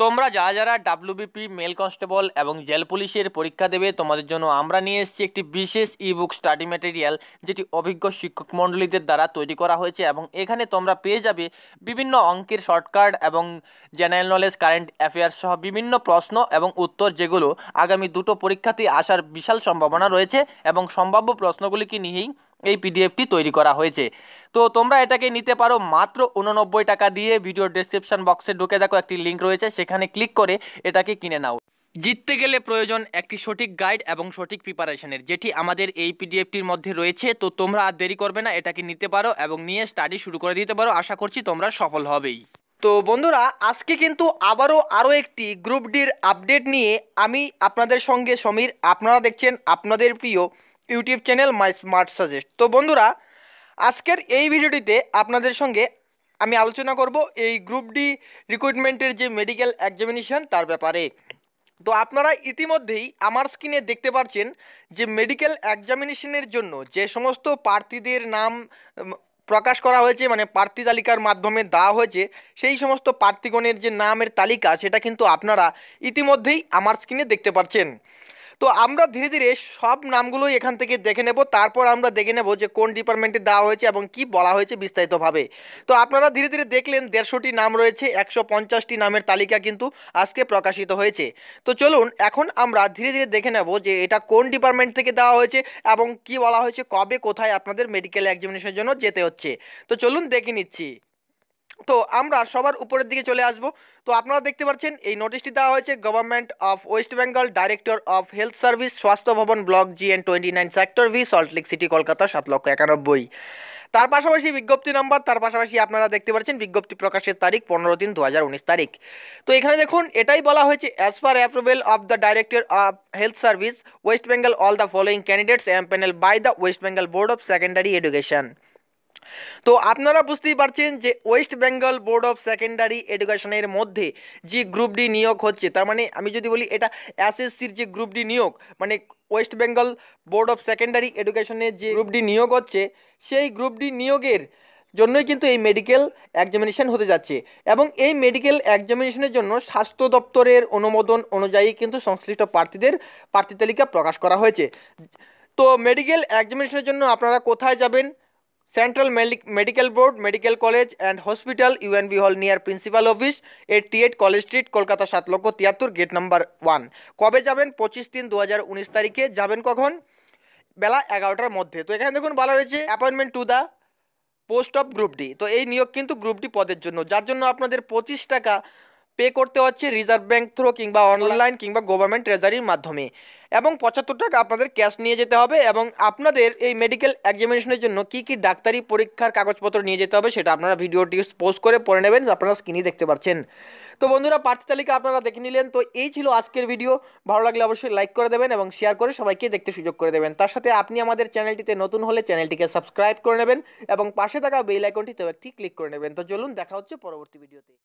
তোমরা যারা যারা ডাব্লিউবিপি মেল কনস্টেবল এবং জেল পুলিশের পরীক্ষা দেবে, তোমাদের জন্য আমরা নিয়ে এসেছি একটি বিশেষ ইবুক স্টাডি ম্যাটেরিয়াল যেটি অভিজ্ঞ শিক্ষক মণ্ডলীদের দ্বারা তৈরি করা হয়েছে এবং এখানে তোমরা পেয়ে যাবে বিভিন্ন অঙ্কের শর্টকাট এবং জেনারেল নলেজ কারেন্ট অ্যাফেয়ার্স সহ বিভিন্ন প্রশ্ন এবং উত্তর যেগুলো আগামী দুটো পরীক্ষাতে আসার বিশাল সম্ভাবনা রয়েছে এবং সম্ভাব্য প্রশ্নগুলিকে নিয়েই এই পিডিএফটি তৈরি করা হয়েছে। তো তোমরা এটাকে নিতে পারো মাত্র উননব্বই টাকা দিয়ে। ভিডিও ডেসক্রিপশন বক্সে ঢুকে দেখো একটি লিঙ্ক রয়েছে, সেখানে ক্লিক করে এটাকে কিনে নাও। জিততে গেলে প্রয়োজন একটি সঠিক গাইড এবং সঠিক প্রিপারেশনের যেটি আমাদের এই পিডিএফটির মধ্যে রয়েছে। তো তোমরা আর দেরি করবে না, এটাকে নিতে পারো এবং নিয়ে স্টাডি শুরু করে দিতে পারো। আশা করছি তোমরা সফল হবেই। তো বন্ধুরা, আজকে কিন্তু আবারও আরও একটি গ্রুপ ডির আপডেট নিয়ে আমি আপনাদের সঙ্গে সমীর। আপনারা দেখছেন আপনাদের প্রিয় YouTube channel My Smart Suggest. তো বন্ধুরা, আজকের এই ভিডিওটিতে আপনাদের সঙ্গে আমি আলোচনা করব এই গ্রুপ ডি রিক্রুটমেন্টের যে মেডিকেল এক্সামিনেশন তার ব্যাপারে। তো আপনারা ইতিমধ্যেই আমার স্ক্রিনে দেখতে পাচ্ছেন যে মেডিকেল এক্সামিনেশনের জন্য যে সমস্ত প্রার্থীদের নাম প্রকাশ করা হয়েছে মানে প্রার্থী তালিকার মাধ্যমে দেওয়া হয়েছে, সেই সমস্ত প্রার্থীগণের যে নামের তালিকা, সেটা কিন্তু আপনারা ইতিমধ্যেই আমার স্ক্রিনে দেখতে পাচ্ছেন তো আমরা ধীরে ধীরে সব নামগুলোই এখান থেকে দেখে নেব। তারপর আমরা দেখে নেব যে কোন ডিপার্টমেন্টে দেওয়া হয়েছে এবং কি বলা হয়েছে বিস্তারিতভাবে। তো আপনারা ধীরে ধীরে দেখলেন দেড়শোটি নাম রয়েছে, একশো পঞ্চাশটি নামের তালিকা কিন্তু আজকে প্রকাশিত হয়েছে। তো চলুন, এখন আমরা ধীরে ধীরে দেখে নেব যে এটা কোন ডিপার্টমেন্ট থেকে দেওয়া হয়েছে এবং কি বলা হয়েছে, কবে কোথায় আপনাদের মেডিকেল এক্সামিনেশনের জন্য যেতে হচ্ছে। তো চলুন দেখে নিচ্ছি। তো আমরা সবার উপরের দিকে চলে আসব। তো আপনারা দেখতে পাচ্ছেন, এই নোটিশটি দেওয়া হয়েছে government of West Bengal director of health service স্বাস্থ্য ভবন block G N twenty nine sector V Salt Lake city Kolkata সাত লক্ষ একানব্বই। তার পাশাপাশি বিজ্ঞপ্তি নাম্বার তার পাশাপাশি আপনারা দেখতে পাচ্ছেন, বিজ্ঞপ্তি প্রকাশের তারিখ পনেরো তিন দু তারিখ। তো এখানে দেখুন, এটাই বলা হয়েছে as per approval of the director of health service West Bengal all the following candidates empanel by the West Bengal board of secondary education তো আপনারা বুঝতেই পারছেন যে West Bengal board of secondary এডুকেশনের মধ্যে যে গ্রুপ ডি নিয়োগ হচ্ছে, তার মানে আমি যদি বলি এটা এসএসসির যে গ্রুপ ডি নিয়োগ মানে West Bengal board of secondary এডুকেশনের যে গ্রুপ ডি নিয়োগ হচ্ছে, সেই গ্রুপ ডি নিয়োগের জন্যই কিন্তু এই মেডিকেল এক্সামিনেশন হতে যাচ্ছে এবং এই মেডিকেল এক্সামিনেশনের জন্য স্বাস্থ্য দপ্তরের অনুমোদন অনুযায়ী কিন্তু সংশ্লিষ্ট প্রার্থীদের প্রার্থী তালিকা প্রকাশ করা হয়েছে। তো মেডিকেল এক্সামিনেশনের জন্য আপনারা কোথায় যাবেন? Central medical board medical college and hospital UNB hall near principal office eighty eight college street Kolkata সাত লক্ষ তিয়াত্তর গেট নাম্বার ওয়ান কবে যাবেন? পঁচিশ তিন দু হাজার উনিশ তারিখে। যাবেন কখন? বেলা এগারোটার মধ্যে। তো এখানে দেখুন বলা রয়েছে appointment to the post of group D তো এই নিয়োগ কিন্তু গ্রুপ ডি পদের জন্য। যার জন্য আপনাদের পঁচিশ টাকা পে করতে হচ্ছে রিজার্ভ ব্যাঙ্ক থ্রো কিংবা অনলাইন কিংবা গভর্নমেন্ট ট্রেজারির মাধ্যমে। এবং পঁচাত্তর টাকা আপনাদের ক্যাশ নিয়ে যেতে হবে এবং আপনাদের এই মেডিকেল এক্সামিনেশনের জন্য কি কি ডাক্তারি পরীক্ষার কাগজপত্র নিয়ে যেতে হবে সেটা আপনারা ভিডিওটি পোস্ট করে পড়ে নেবেন, আপনারা স্ক্রিনে দেখতে পাচ্ছেন। তো বন্ধুরা, প্রার্থী তালিকা আপনারা দেখে নিলেন, তো এই ছিল আজকের ভিডিও ভালো লাগলে অবশ্যই লাইক করে দেবেন এবং শেয়ার করে সবাইকে দেখতে সুযোগ করে দেবেন। তার সাথে আপনি আমাদের চ্যানেলটিতে নতুন হলে চ্যানেলটিকে সাবস্ক্রাইব করে নেবেন এবং পাশে থাকা বেল আইকনটিতেও একটি ক্লিক করে নেবেন। তো চলুন, দেখা হচ্ছে পরবর্তী ভিডিওতে